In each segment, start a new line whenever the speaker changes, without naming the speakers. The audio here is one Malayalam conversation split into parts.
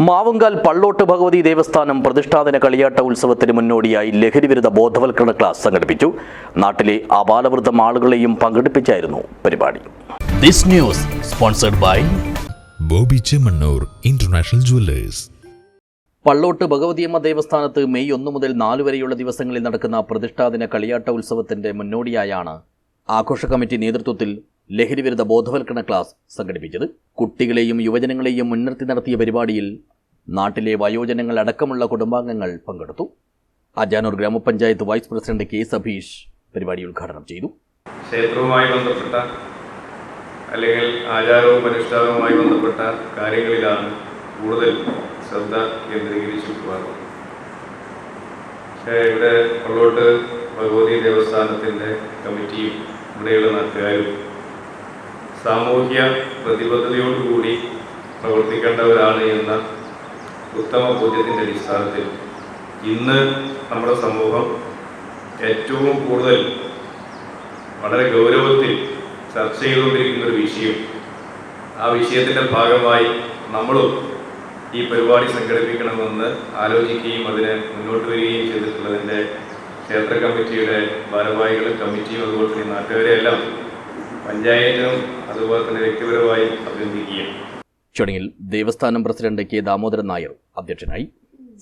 മാവുങ്കാൽ പള്ളോട്ട് ഭഗവതി ദേവസ്ഥാനം പ്രതിഷ്ഠാദിന കളിയാട്ട ഉത്സവത്തിന് മുന്നോടിയായി ലഹരിവിരുദ്ധ ബോധവൽക്കരണ ക്ലാസ് സംഘടിപ്പിച്ചു. നാട്ടിലെ അപാലവൃദ്ധം ആളുകളെയും പങ്കെടുപ്പിച്ചായിരുന്നു പരിപാടി.
This news sponsored by
Bobby Chemmanur international jewellers.
Pallottu Bhagavathiyamma ദേവസ്ഥാനത്ത് May ഒന്ന് മുതൽ നാല് വരെയുള്ള ദിവസങ്ങളിൽ നടക്കുന്ന പ്രതിഷ്ഠാദിന കളിയാട്ട ഉത്സവത്തിന്റെ മുന്നോടിയായാണ് ആഘോഷ കമ്മിറ്റി നേതൃത്വത്തിൽ ലഹരിവിരുദ്ധ ബോധവൽക്കരണ ക്ലാസ് സംഘടിപ്പിച്ചത്. കുട്ടികളെയും യുവജനങ്ങളെയും മുൻനിർത്തി നടത്തിയ പരിപാടിയിൽ നാട്ടിലെ വയോജനങ്ങൾ അടക്കമുള്ള കുടുംബാംഗങ്ങൾ പങ്കെടുത്തു. അജാനൂർ ഗ്രാമപഞ്ചായത്ത് വൈസ് പ്രസിഡന്റ് കെ സഭീഷ് പരിപാടി ഉദ്ഘാടനം ചെയ്തു.
ക്ഷേത്രവുമായി ബന്ധപ്പെട്ട അല്ലെങ്കിൽ ആചാരവും അനുഷ്ഠാനവുമായി ബന്ധപ്പെട്ട കാര്യങ്ങളിലാണ് കൂടുതൽ ശ്രദ്ധ കേന്ദ്രീകരിച്ചിട്ടുള്ളത് ഇവിടെ പള്ളോട്ട് ഭഗവതി ദേവസ്ഥാനത്തിന്റെ കമ്മിറ്റിയും ഇവിടെയുള്ള നാട്ടുകാരും സാമൂഹ്യ പ്രതിബദ്ധതയോടുകൂടി പ്രവർത്തിക്കേണ്ടവരാണ് എന്ന ഉത്തമ ബോധ്യത്തിന്റെ അടിസ്ഥാനത്തിൽ ഇന്ന് നമ്മുടെ സമൂഹം ഏറ്റവും കൂടുതൽ വളരെ ഗൗരവത്തിൽ ചർച്ച ചെയ്തുകൊണ്ടിരിക്കുന്ന ഒരു വിഷയം. ആ വിഷയത്തിന്റെ ഭാഗമായി നമ്മളും ഈ പരിപാടി സംഘടിപ്പിക്കണമെന്ന് ആലോചിക്കുകയും അതിനെ മുന്നോട്ട് വരികയും ചെയ്തിട്ടുള്ളതിന്റെ ക്ഷേത്ര കമ്മിറ്റിയുടെ ഭാരവാഹികളും കമ്മിറ്റിയും അതുപോലെ തന്നെ നാട്ടുകാരെയെല്ലാം പഞ്ചായത്തിനും അതുപോലെ തന്നെ വ്യക്തിപരമായി അഭിനന്ദിക്കുകയും.
ചടങ്ങിൽ ദേവസ്ഥാനം പ്രസിഡന്റ് കെ ദാമോദരൻ നായർ അധ്യക്ഷനായി.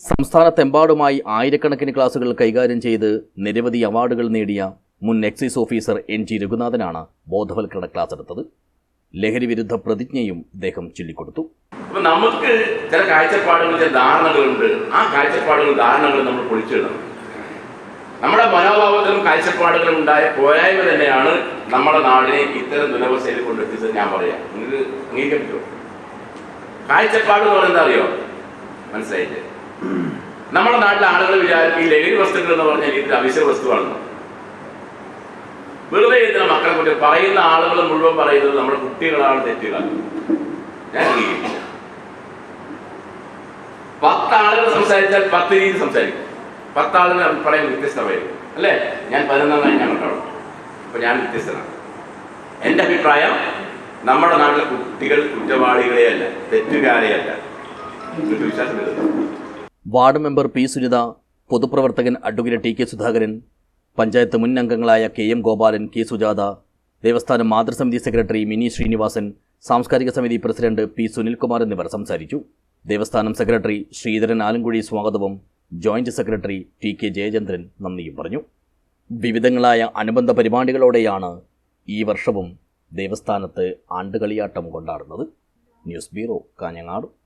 സംസ്ഥാനത്തെമ്പാടുമായി ആയിരക്കണക്കിന് ക്ലാസുകൾ കൈകാര്യം ചെയ്ത് നിരവധി അവാർഡുകൾ നേടിയ മുൻ എക്സൈസ് ഓഫീസർ എൻ ജി രഘുനാഥനാണ് ബോധവൽക്കരണ ക്ലാസ് എടുത്തത്. ലഹരി വിരുദ്ധ പ്രതിജ്ഞയും അദ്ദേഹം ചൊല്ലിക്കൊടുത്തു.
അപ്പൊ നമുക്ക് ചില കാഴ്ചപ്പാടുകൾ ചില ധാരണകളുണ്ട്. ആ കാഴ്ചപ്പാടുകൾ ധാരണകൾ നമ്മൾ പൊളിച്ചിടണം. നമ്മുടെ മനോഭാവത്തിലും കാഴ്ചപ്പാടുകളും ഉണ്ടായ പോരായ്മ തന്നെയാണ് നമ്മുടെ നാടിനെ ഇത്തരം ദുരവസ്ഥയിൽ കൊണ്ടെത്തിച്ചത് ഞാൻ പറയാം. നിങ്ങൾക്ക് അംഗീകരിക്കാൻ പറ്റുമോ കാഴ്ചപ്പാട് എന്ന് പറയുന്നത് അറിയോ? മനസ്സിലായില്ലേ? നമ്മുടെ നാട്ടിലെ ആളുകൾ വിചാരിക്കും ഈ ലഹരി വസ്തുക്കൾ എന്ന് പറഞ്ഞാൽ ഇതിൽ അവശ്യ വസ്തുവാണെന്ന്. വെറുതെ ഇതിനെ മക്കളെ കുറിച്ച് പറയുന്ന ആളുകൾ മുഴുവൻ പറയുന്നത് നമ്മുടെ കുട്ടികളാണ് തെറ്റുകൾ? ഞാൻ അംഗീകരിക്കില്ല. പത്ത് ആളുകൾ സംസാരിച്ചാൽ പത്ത് രീതി സംസാരിക്കും. പത്താളുകൾ അഭിപ്രായം വ്യത്യസ്തമായിരിക്കും അല്ലേ? ഞാൻ പതിനൊന്നായി ഞാൻ ഉണ്ടാവും അപ്പൊ ഞാൻ വ്യത്യസ്തനാണ്. എന്റെ അഭിപ്രായം നമ്മുടെ നാട്ടിലെ കുട്ടികൾ കുറ്റവാളികളെയല്ല തെറ്റുകാരെയല്ല.
വാർഡ് മെമ്പർ പി സുനിത പൊതുപ്രവർത്തകൻ advocate T K Sudhakaran panchayat മുൻ അംഗങ്ങളായ K M Gopalan K Sujatha ദേവസ്ഥാന മാതൃസമിതി സെക്രട്ടറി മിനി ശ്രീനിവാസൻ സാംസ്കാരിക സമിതി പ്രസിഡന്റ് പി സുനിൽകുമാർ എന്നിവർ സംസാരിച്ചു. ദേവസ്ഥാനം സെക്രട്ടറി ശ്രീധരൻ ആലങ്കുഴി സ്വാഗതവും joint secretary T K Jayachandran നന്ദിയും പറഞ്ഞു. വിവിധങ്ങളായ അനുബന്ധ പരിപാടികളോടെയാണ് ഈ വർഷവും ദേവസ്ഥാനത്ത് ആണ്ടുകളിയാട്ടം കൊണ്ടാടുന്നത്. News bureau Kanhangad.